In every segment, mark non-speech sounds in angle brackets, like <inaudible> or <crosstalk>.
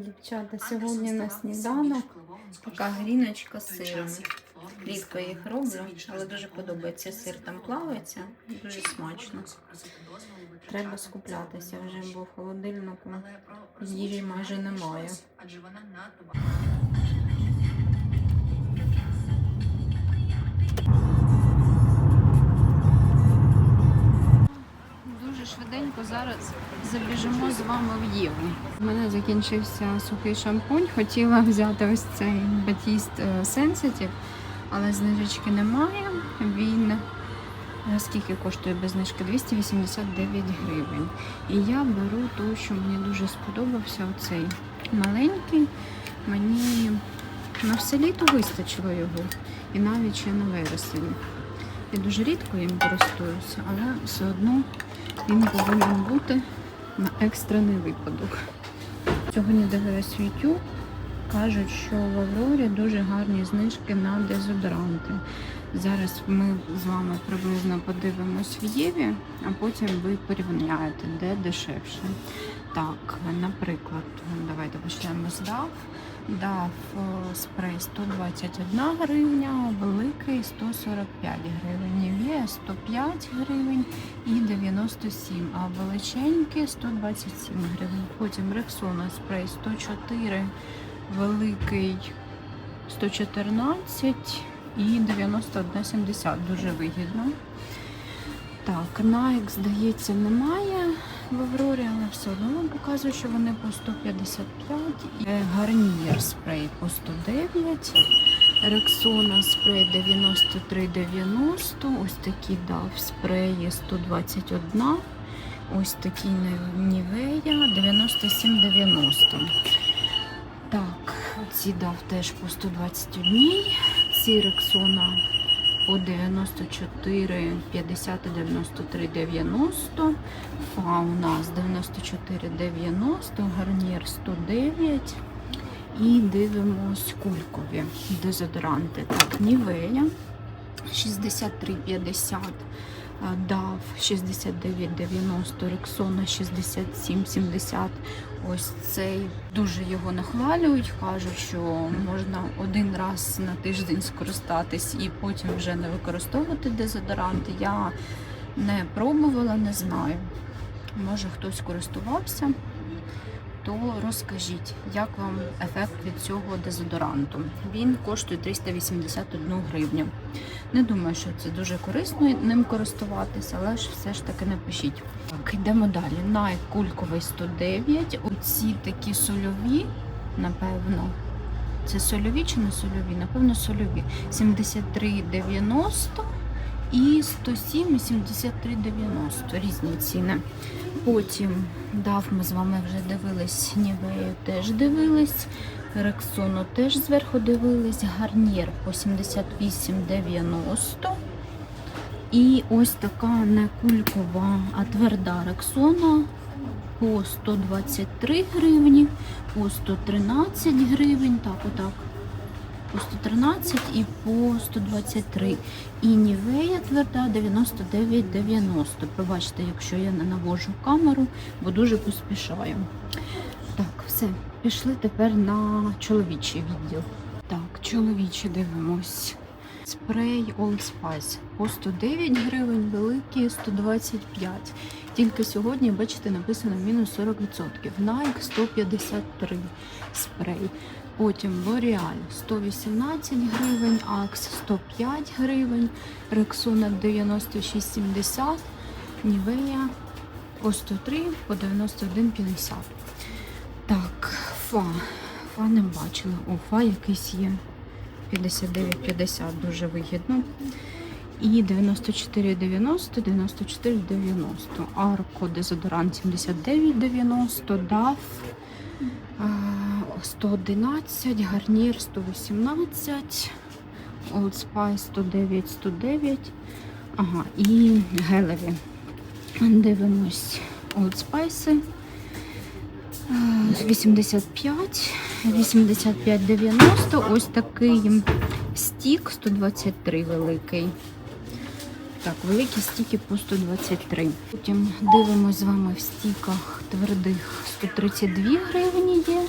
Дівчата, сьогодні на сніданок така гріночка з сиром. Рідко їх роблю, але дуже подобається. Сир там плавається, дуже смачно. Треба скуплятися вже, бо в холодильнику їжі майже немає. Швиденько зараз забіжимо з вами в Єву. У мене закінчився сухий шампунь. Хотіла взяти ось цей Batiste Sensitive, але знижечки немає. Він е, скільки коштує без знижки? 289 гривень. І я беру ту, що мені дуже сподобався, оцей маленький. Мені на все літо вистачило його. І навіть ще на вересень. Я дуже рідко їм користуюся, але все одно він повинен бути на екстрений випадок. Сьогодні дивилась YouTube. Кажуть, що в Аврорі дуже гарні знижки на дезодоранти. Зараз ми з вами приблизно подивимось в Єві, а потім ви порівняєте, де дешевше. Так, наприклад, давайте почнемо з DAF. DAF е, спрей 121 гривня, великий 145 гривень, Nivea 105 гривень і 97, а величенький 127 гривень. Потім Rexona спрей 104, великий 114 і 91,70. Дуже вигідно. Так, Nike, здається, немає в Аврорі, але все одно вам показую, що вони по 155. І Гарнієр спрей по 109. Рексона спрей 93,90. Ось такі дав спреї 121. Ось такі Нівея 97,90. Так, ці дав теж по 121. Ці Рексона по 94, 50 і 93, 90. Фа у нас 94, 90, гарнір 109. І дивимось кулькові дезодоранти. Так, Нівея 63,50. Дав 69,90, Рексона 67,70. Ось цей дуже його нахвалюють. Кажуть, що можна один раз на тиждень скористатись і потім вже не використовувати дезодоранти. Я не пробувала, не знаю. Може хтось користувався, то розкажіть, як вам ефект від цього дезодоранту. Він коштує 381 гривню. Не думаю, що це дуже корисно ним користуватися, але ж все ж таки напишіть. Так, йдемо далі. Nike кульковий 109. Оці такі сольові, напевно. Це сольові чи не сольові? Напевно, сольові. 73,90 і 107 і 73,90. Різні ціни. Потім дав ми з вами вже дивились, Нівею теж дивились. Рексону теж зверху дивились. Гарнір по 78,90. І ось така не кулькова, а тверда рексона по 123 гривні, по 113 гривень, так, отак. По 113 і по 123. І Нівея тверда 99,90. Пробачте, якщо я не навожу камеру, бо дуже поспішаю. Так, все. Пішли тепер на чоловічий відділ. Так, чоловічі дивимось. Спрей Old Spice по 109 гривень, великий 125. Тільки сьогодні, бачите, написано мінус 40%. Nike 153 спрей. Потім L'Oreal 118 гривень, Axe 105 гривень, Rexona 96,70, Nivea по 103, по 91,50. Так, фа. Фа не бачила. О, фа якийсь є. 59,50 дуже вигідно. І 94,90, 94,90. Арко дезодорант 79,90, DAF а, 111, гарнір 118, Old Spice 109, 109. Ага, і гелеві. Дивимось Old Spice. 85, 85,90. Ось такий стік 123 великий. Так, великі стіки по 123. Потім дивимось з вами в стіках твердих 132 гривні є.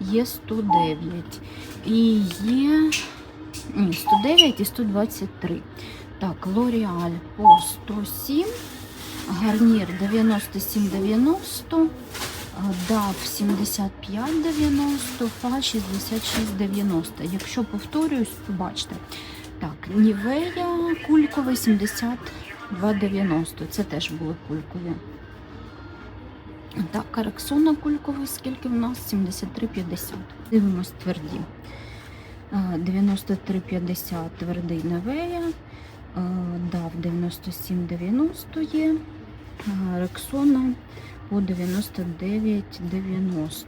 є 109. І є ні, 109 і 123. Так, L'Oreal по 107, гарнір 97,90, DAF 75,90, FA 66,90. Якщо повторююсь, побачите. Так, Нівея кульковий 72,90. Це теж були кулькові. Так, Рексона кульковий, скільки в нас? 73,50. Дивимось тверді. Е, 93,50 твердий Невея. Е, Дав 97,90 є. Е, Рексона по 99,90.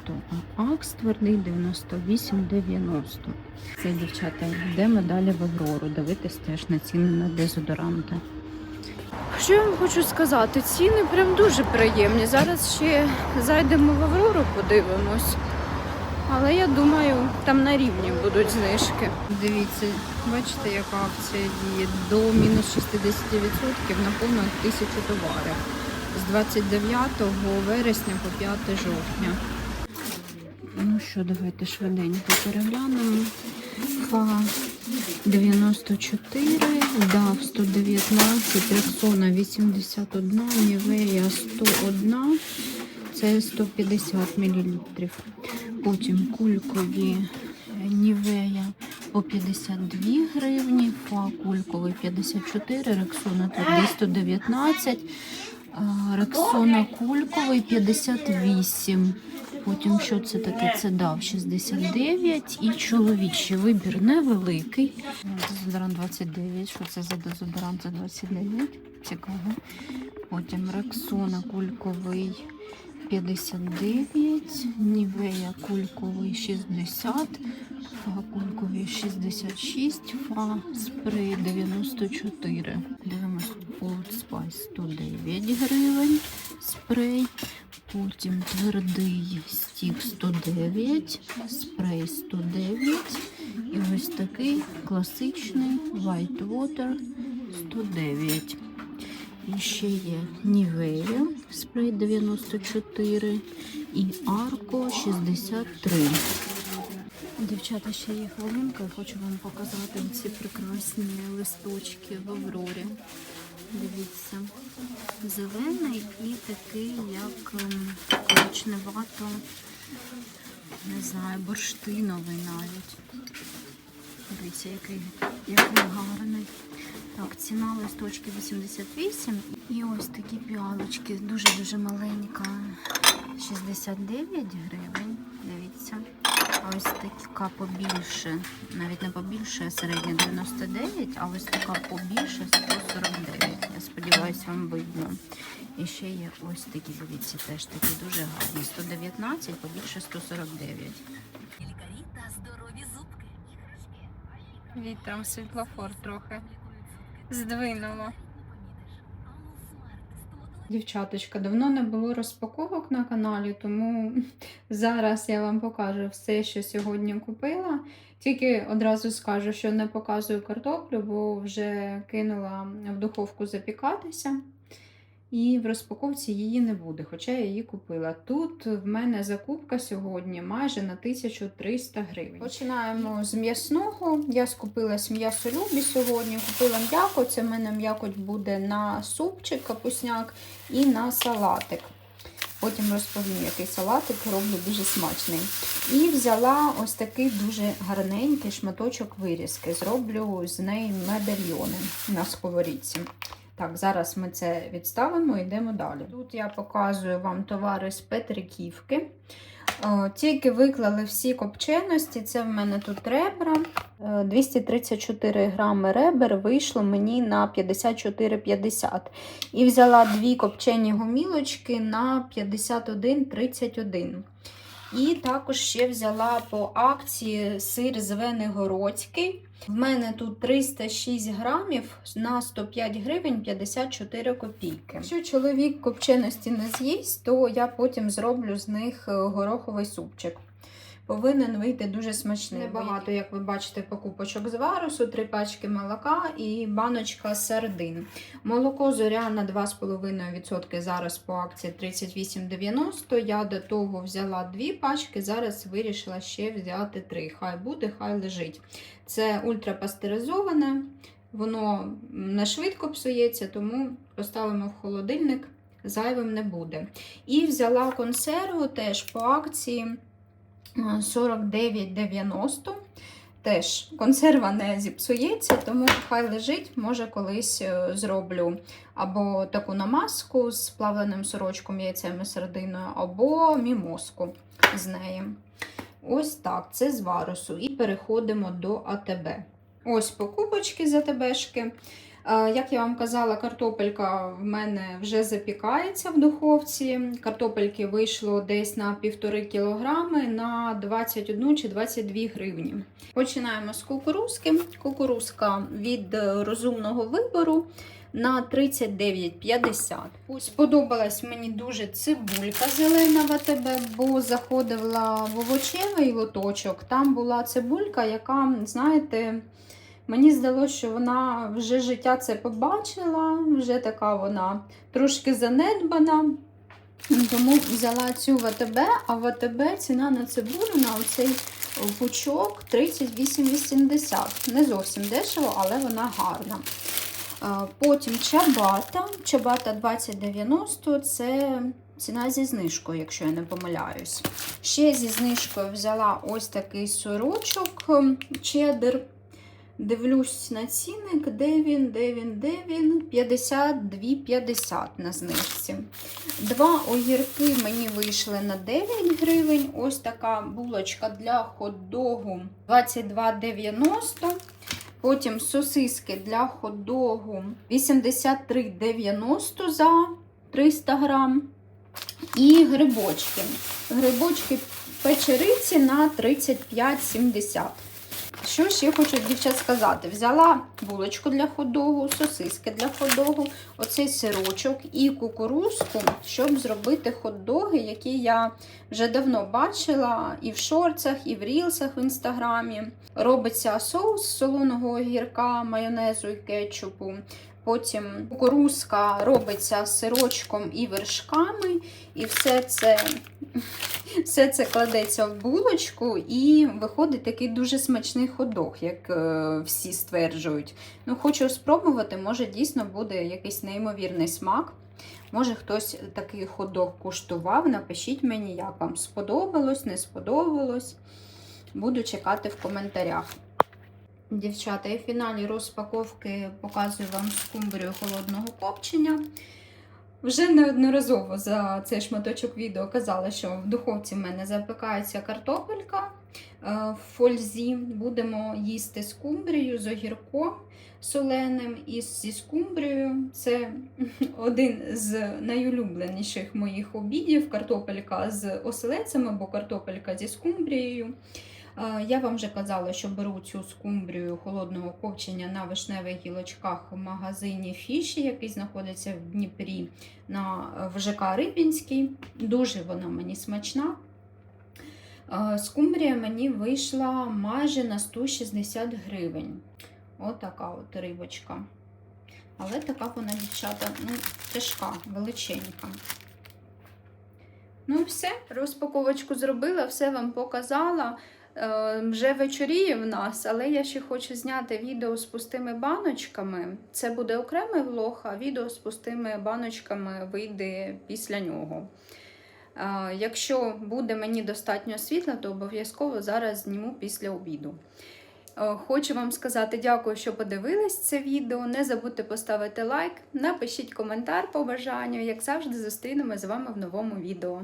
А Акс твердий 98,90. Це, дівчата, йдемо далі в Аврору. Дивитись теж на ціни на дезодоранти. Що я вам хочу сказати? Ціни прям дуже приємні. Зараз ще зайдемо в Аврору, подивимось. Але я думаю, там на рівні будуть знижки. Дивіться, бачите, яка акція діє до мінус 60% на понад тисячу товарів з 29 вересня по 5 жовтня. Ну що, давайте швиденько переглянемо. Фа 94, DAF 119, Рексона 81, Нівея 101, це 150 мл. Потім кулькові Нівея по 52 гривні, Фа кульковий 54, Рексона твердий 119, а, Рексона кульковий 58. Потім що це таке? Це дав 69 і чоловічий вибір невеликий. Дезодорант 29. Що це за дезодорант за 29? Цікаво. Потім Рексона кульковий 59, Нівея кульковий 60, Фа кульковий 66, Фа спрей 94. Дивимось Old Spice 109 гривень спрей. Потім твердий стік 109, спрей 109. І ось такий класичний White Water 109. І ще є Нівея спрей 94 і Арко 63. Дівчата, ще є хвилинка. Хочу вам показати ці прекрасні листочки в Аврорі. Дивіться, зелений і такий, як ем, коричневато, не знаю, бурштиновий навіть. Дивіться, який, який гарний. Так, ціна листочки 88. І ось такі піалочки, дуже-дуже маленька. 69 гривень. Дивіться. Ось така побільше, навіть не побільше, а середня 99, а ось така побільше 149. Я сподіваюся, вам видно. І ще є ось такі, дивіться, теж такі дуже гарні. 119, побільше 149. Лікарі та здорові зубки. Вітром світлофор трохи здвинуло. Дівчаточка, давно не було розпаковок на каналі, тому <laughs> зараз я вам покажу все, що сьогодні купила. Тільки одразу скажу, що не показую картоплю, бо вже кинула в духовку запікатися. І в розпаковці її не буде, хоча я її купила. Тут в мене закупка сьогодні майже на 1300 гривень. Починаємо з м'ясного. Я скупилась м'ясолюбі сьогодні. Купила м'яко. Це в мене м'якоть буде на супчик, капусняк і на салатик. Потім розповім, який салатик роблю дуже смачний. І взяла ось такий дуже гарненький шматочок вирізки. Зроблю з неї медальйони на сковорідці. Так, зараз ми це відставимо і йдемо далі. Тут я показую вам товари з Петриківки. Тільки виклали всі копченості. Це в мене тут ребра. Е, 234 грами ребер вийшло мені на 54,50. І взяла дві копчені гомілочки на 51,31. І також ще взяла по акції сир Звенигородський. В мене тут 306 грамів на 105 гривень 54 копійки. Якщо чоловік копченості не з'їсть, то я потім зроблю з них гороховий супчик. Повинен вийти дуже смачний. Небагато, як ви бачите, покупочок з варусу, три пачки молока і баночка сардин. Молоко зоряна 2,5% зараз по акції 38,90. Я до того взяла дві пачки, зараз вирішила ще взяти три. Хай буде, хай лежить. Це ультрапастеризоване, воно не швидко псується, тому поставимо в холодильник, зайвим не буде. І взяла консерву теж по акції 49,90. Теж консерва не зіпсується, тому хай лежить, може колись е, зроблю або таку намазку з плавленим сорочком, яйцем і сардиною, або мімоску з неї. Ось так, це з варусу. І переходимо до АТБ. Ось покупочки з АТБшки. Е, Як я вам казала, картопелька в мене вже запікається в духовці. Картопельки вийшло десь на 1,5 кг на 21 чи 22 гривні. Починаємо з кукурузки. Кукурузка від розумного вибору на 39,50. Сподобалась мені дуже цибулька зелена в АТБ, бо заходила в овочевий лоточок. Там була цибулька, яка, знаєте, Мені здалося, що вона вже життя це побачила, вже така вона трошки занедбана. Тому взяла цю в АТБ, а в АТБ ціна на цибулю на оцей пучок 38,80. Не зовсім дешево, але вона гарна. Потім чабата. Чабата 20,90 це ціна зі знижкою, якщо я не помиляюсь. Ще зі знижкою взяла ось такий сорочок чеддер. Дивлюсь на цінник, де він, де він, де він. 52,50 на знижці. Два огірки мені вийшли на 9 гривень. Ось така булочка для хот-догу 22,90. Потім сосиски для хот-догу 83,90 за 300 грам. І грибочки. Грибочки печериці на 35,70. Що ще хочу дівчат сказати? Взяла булочку для ходогу, сосиски для ходогу, оцей сирочок і кукурузку, щоб зробити хот-доги, які я вже давно бачила і в шорцах, і в рілсах в інстаграмі. Робиться соус з солоного огірка, майонезу і кетчупу. Потім кукурузка робиться з сирочком і вершками, і все це все це кладеться в булочку і виходить такий дуже смачний ходок, як е, всі стверджують. Ну, Хочу спробувати, може дійсно буде якийсь неймовірний смак. Може хтось такий ходок куштував. Напишіть мені, як вам сподобалось, не сподобалось. Буду чекати в коментарях. Дівчата, і в фіналі розпаковки показую вам скумбрію холодного копчення. Вже неодноразово за цей шматочок відео казала, що в духовці в мене запікається картопелька е, в фользі. Будемо їсти скумбрію з огірком соленим і зі скумбрією. Це <laughs> один з найулюбленіших моїх обідів картопелька з оселецями або картопелька зі скумбрією. Я вам вже казала, що беру цю скумбрію холодного копчення на вишневих гілочках в магазині Фіші, який знаходиться в Дніпрі на в ЖК Рибінський. Дуже вона мені смачна. Скумбрія мені вийшла майже на 160 гривень. Отака от рибочка. Але така вона, дівчата, ну, тяжка, величенька. Ну все, розпаковочку зробила, все вам показала. Е, Вже вечоріє в нас, але я ще хочу зняти відео з пустими баночками. Це буде окремий влог, а відео з пустими баночками вийде після нього. Е, Якщо буде мені достатньо світла, то обов'язково зараз зніму після обіду. Е, Хочу вам сказати дякую, що подивились це відео. Не забудьте поставити лайк, напишіть коментар по бажанню. Як завжди, зустрінемося з вами в новому відео.